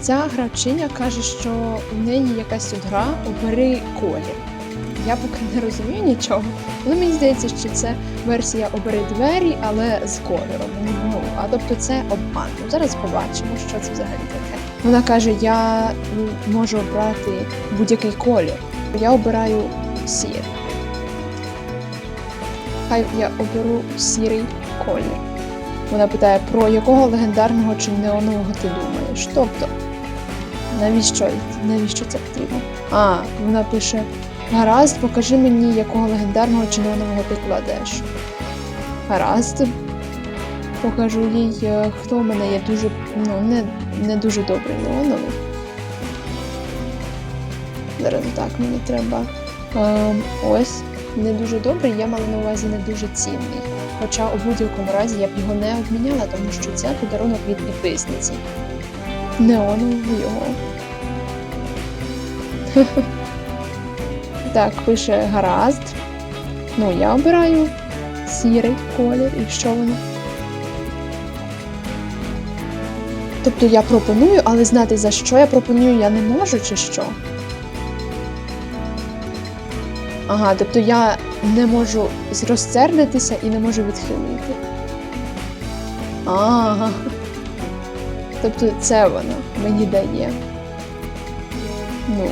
Ця гравчиня каже, що у неї якась тут гра обери колір. Я поки не розумію нічого, але мені здається, що це версія обери двері, але з кольором. Ну, а тобто це обман. Ну, зараз побачимо, що це взагалі таке. Вона каже: я можу обрати будь-який колір. Я обираю сірий. Хай я оберу сірий колір. Вона питає, про якого легендарного чи неонового ти думаєш? Тобто, навіщо, навіщо це потрібно? А, вона пише: Гаразд, покажи мені, якого легендарного чи неонового ти кладеш. Гаразд. Покажу їй, е, хто в мене є дуже, ну, не, не дуже добрий неоновий. Зараз так мені треба. Ем, ось, не дуже добрий, я мала на увазі не дуже цінний. Хоча у будь-якому разі я б його не обміняла, тому що це подарунок від підписниці. Неонового його. Так, пише гаразд. Ну, я обираю сірий колір і що воно. Тобто я пропоную, але знати за що я пропоную я не можу, чи що? Ага, тобто я не можу розсердитися і не можу відхилити. Ага. Тобто це вона мені дає. Ну,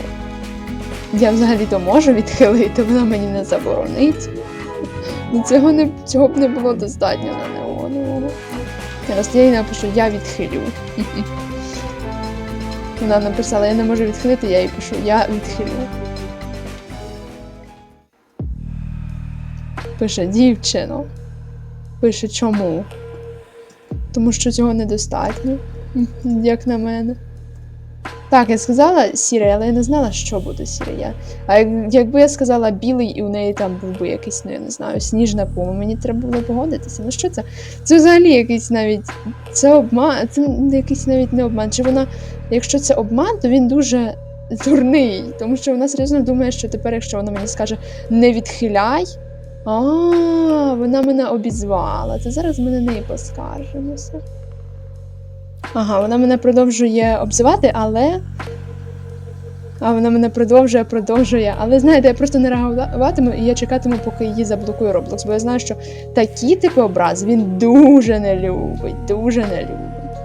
я взагалі-то можу відхилити, вона мені не заборонить. Ну, цього, не, цього б не було достатньо на неонового. Зараз я їй напишу, я відхилю. Вона написала, я не можу відхилити, я їй пишу, я відхилю. Пише дівчино. Пише чому? Тому що цього недостатньо, як на мене. Так, я сказала сірий, але я не знала, що буде сірий. А як, якби я сказала білий, і у неї там був би якийсь, ну я не знаю, сніжна пума, мені треба було погодитися. Ну що це? Це взагалі якийсь навіть це обман, це якийсь навіть не обман. Чи вона, якщо це обман, то він дуже дурний, тому що вона серйозно думає, що тепер, якщо вона мені скаже не відхиляй, а вона мене обізвала. То зараз ми на неї поскаржимося. Ага, вона мене продовжує обзивати, але. А вона мене продовжує, продовжує. Але знаєте, я просто не реагуватиму і я чекатиму, поки її заблокує Roblox, бо я знаю, що такі типи образ він дуже не любить, дуже не любить.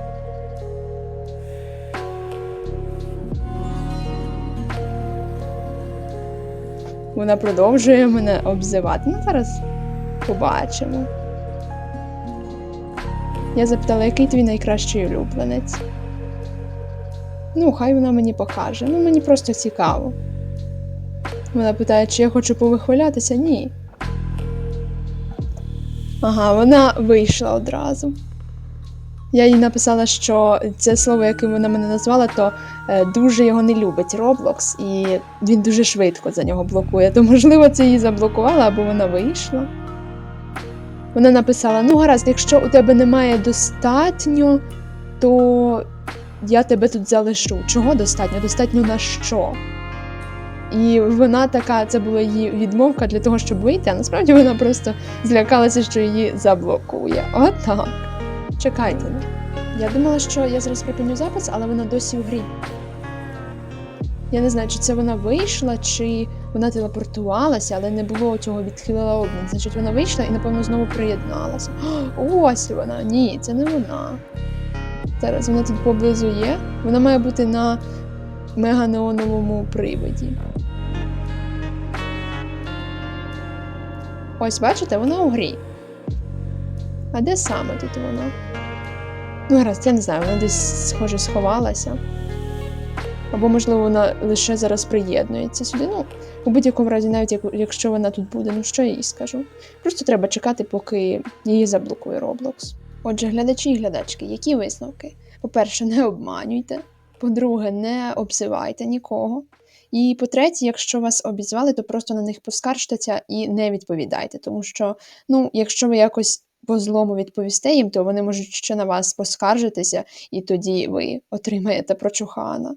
Вона продовжує мене обзивати. Ну, зараз побачимо. Я запитала, який твій найкращий улюбленець. Ну, хай вона мені покаже. Ну, мені просто цікаво. Вона питає, чи я хочу повихвалятися? Ні. Ага, вона вийшла одразу. Я їй написала, що це слово, яким вона мене назвала, то е, дуже його не любить Roblox, і він дуже швидко за нього блокує. То, можливо, це її заблокувала, або вона вийшла. Вона написала: ну, гаразд, якщо у тебе немає достатньо, то я тебе тут залишу. Чого достатньо? Достатньо на що? І вона така, це була її відмовка для того, щоб вийти, а насправді вона просто злякалася, що її заблокує. Отак. Чекайте. Я думала, що я зараз припиню запис, але вона досі в грі. Я не знаю, чи це вона вийшла, чи вона телепортувалася, але не було цього відхилила обмін. Значить, вона вийшла і, напевно, знову приєдналася. Ось вона. Ні, це не вона. Зараз вона тут поблизу є. Вона має бути на меганеоновому приводі. Ось, бачите, вона у грі. А де саме тут вона? Ну, гаразд, я не знаю, вона десь, схоже, сховалася. Або, можливо, вона лише зараз приєднується сюди. Ну, у будь-якому разі, навіть як- якщо вона тут буде, ну що я їй скажу? Просто треба чекати, поки її заблокує Roblox. Отже, глядачі і глядачки, які висновки? По-перше, не обманюйте. По-друге, не обзивайте нікого. І по-третє, якщо вас обізвали, то просто на них поскаржтеся і не відповідайте. Тому що, ну, якщо ви якось по злому відповісте їм, то вони можуть ще на вас поскаржитися, і тоді ви отримаєте прочухана.